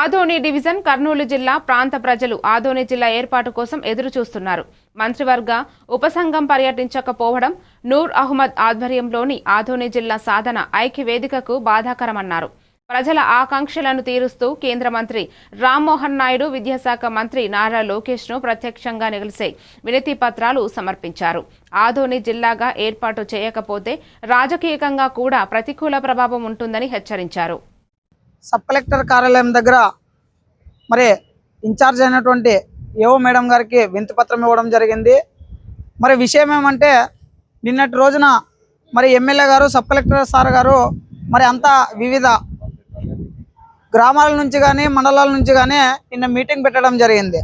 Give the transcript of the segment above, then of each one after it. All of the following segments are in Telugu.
ఆదోని డివిజన్ కర్నూలు జిల్లా ప్రాంత ప్రజలు ఆదోని జిల్లా ఏర్పాటు కోసం ఎదురు చూస్తున్నారు మంత్రివర్గ ఉపసంఘం పర్యటించకపోవడం నూర్ అహ్మద్ ఆధ్వర్యంలోని ఆదోని జిల్లా సాధన ఐక్య వేదికకు బాధాకరమన్నారు. ప్రజల ఆకాంక్షలను తీరుస్తూ కేంద్ర మంత్రి రామ్మోహన్ నాయుడు విద్యాశాఖ మంత్రి నారా లోకేష్ను ప్రత్యక్షంగా నిలిసే వినతి పత్రాలు సమర్పించారు. ఆదోని జిల్లాగా ఏర్పాటు చేయకపోతే రాజకీయంగా కూడా ప్రతికూల ప్రభావం ఉంటుందని హెచ్చరించారు. సబ్ కలెక్టర్ కార్యాలయం దగ్గర మరి ఇన్ఛార్జ్ అయినటువంటి ఏవో మేడం గారికి వింతపత్రం ఇవ్వడం జరిగింది. మరి విషయం ఏమంటే నిన్నటి రోజున మరి ఎమ్మెల్యే గారు సబ్ కలెక్టర్ సార్ గారు మరి అంతా వివిధ గ్రామాల నుంచి కానీ మండలాల నుంచి కానీ నిన్న మీటింగ్ పెట్టడం జరిగింది.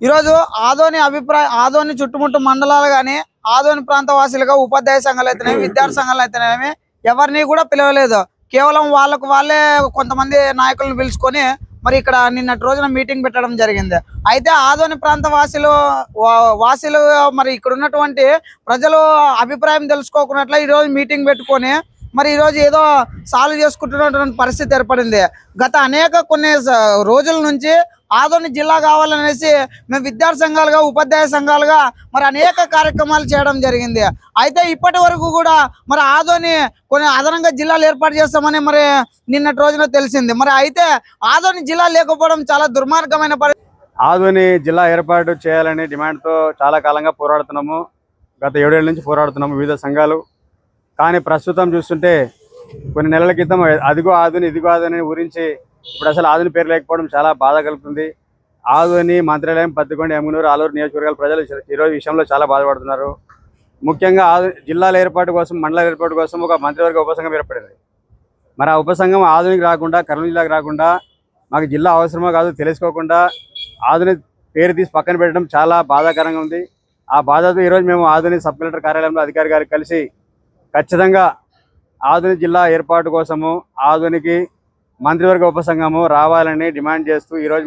ఈరోజు ఆదోని అభిప్రాయ ఆదోని చుట్టుముట్టు మండలాలు కానీ ఆదోని ప్రాంత వాసులుగా ఉపాధ్యాయ సంఘాలు అయితేనేమి విద్యార్థి సంఘాలు అయితేనేమి ఎవరిని కూడా పిలవలేదు. కేవలం వాళ్ళకు వాళ్ళే కొంతమంది నాయకులను పిలుచుకొని మరి ఇక్కడ నిన్నటి రోజున మీటింగ్ పెట్టడం జరిగింది. అయితే ఆదోని ప్రాంత వాసులు వా- వాసులు మరి ఇక్కడ ఉన్నటువంటి ప్రజలు అభిప్రాయం తెలుసుకోకున్నట్ల ఈరోజు మీటింగ్ పెట్టుకొని మరి ఈరోజు ఏదో సాల్వ్ చేసుకుంటున్నటువంటి పరిస్థితి ఏర్పడింది. గత అనేక కొన్ని రోజుల నుంచి ఆదోని జిల్లా కావాలనేసి మేము విద్యార్థి సంఘాలుగా ఉపాధ్యాయ సంఘాలుగా మరి అనేక కార్యక్రమాలు చేయడం జరిగింది. అయితే ఇప్పటి వరకు కూడా మరి ఆదోని కొన్ని అదనంగా జిల్లాలు ఏర్పాటు చేస్తామని మరి నిన్నటి రోజున తెలిసింది. మరి అయితే ఆదోని జిల్లా లేకపోవడం చాలా దుర్మార్గమైన పరి ఆధుని జిల్లా ఏర్పాటు చేయాలని డిమాండ్తో చాలా కాలంగా పోరాడుతున్నాము. గత ఏడేళ్ళ నుంచి పోరాడుతున్నాము వివిధ సంఘాలు. కానీ ప్రస్తుతం చూస్తుంటే కొన్ని నెలల క్రితం అదిగో ఆధుని ఇదిగో ఆదుని ఊరించి ఇప్పుడు అసలు ఆధుని పేరు లేకపోవడం చాలా బాధ కలుగుతుంది. ఆధుని మంత్రాలయం పత్తికొండ ఎమ్మునూరు ఆలూరు నియోజకవర్గాల ప్రజలు ఈరోజు విషయంలో చాలా బాధపడుతున్నారు. ముఖ్యంగా ఆదు జిల్లాల ఏర్పాటు కోసం మండల ఏర్పాటు కోసం ఒక మంత్రివర్గ ఉపసంఘం ఏర్పడింది. మరి ఆ ఉపసంఘం ఆధునికి రాకుండా కర్నూలు జిల్లాకు రాకుండా మాకు జిల్లా అవసరమో కాదు తెలుసుకోకుండా ఆధుని పేరు తీసి పక్కన పెట్టడం చాలా బాధాకరంగా ఉంది. ఆ బాధతో ఈరోజు మేము ఆధుని సబ్ కలెక్టర్ కార్యాలయంలో అధికారి గారికి కలిసి ఖచ్చితంగా ఆధునిక జిల్లా ఏర్పాటు కోసము ఆధునికి మంత్రివర్గ ఉపసంఘము రావాలని డిమాండ్ చేస్తూ ఈరోజు